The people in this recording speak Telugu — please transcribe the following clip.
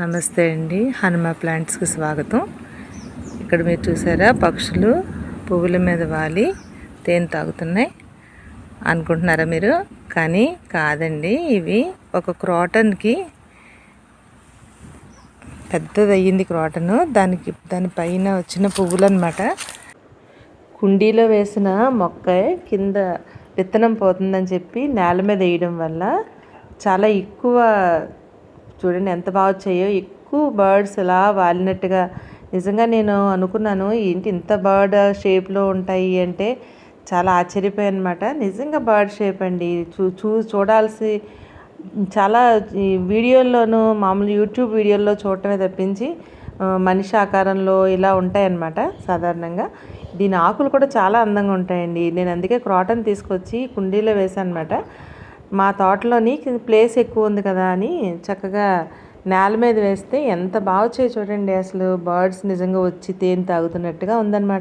నమస్తే అండి. హనుమ ప్లాంట్స్కి స్వాగతం. ఇక్కడ మీరు చూసారా పక్షులు పువ్వుల మీద వాలి తేనె తాగుతున్నాయి అనుకుంటున్నారా మీరు? కానీ కాదండి ఇవి ఒక క్రాటన్కి పెద్దది అయ్యింది క్రాటను. దానికి దానిపైన వచ్చిన పువ్వులు అనమాట కుండీలో వేసిన మొక్క కింద విత్తనం పోతుందని చెప్పి నేల మీద వేయడం వల్ల చాలా ఎక్కువ చూడండి ఎంత బాగా వచ్చాయో. ఎక్కువ బర్డ్స్ ఇలా వాలినట్టుగా నిజంగా నేను అనుకున్నాను ఏంటి ఇంత బర్డ్ షేప్లో ఉంటాయి అంటే చాలా ఆశ్చర్యపోయాను అనమాట నిజంగా బర్డ్ షేప్ అండి. చూ చూ చూడాల్సి చాలా ఈ వీడియోల్లోనూ మామూలు యూట్యూబ్ వీడియోల్లో చూడటమే తప్పించి మనిషి ఆకారంలో ఇలా ఉంటాయన్నమాట సాధారణంగా. దీని ఆకులు కూడా చాలా అందంగా ఉంటాయండి. నేను అందుకే క్రాటన్ తీసుకొచ్చి కుండీలో వేసాను అనమాట మా తోటలోని ప్లేస్ ఎక్కువ ఉంది కదా అని చక్కగా నేల మీద వేస్తే ఎంత బాగా వచ్చాయి చూడండి అసలు. బర్డ్స్ నిజంగా వచ్చి తేనె తాగుతున్నట్టుగా ఉందన్నమాట.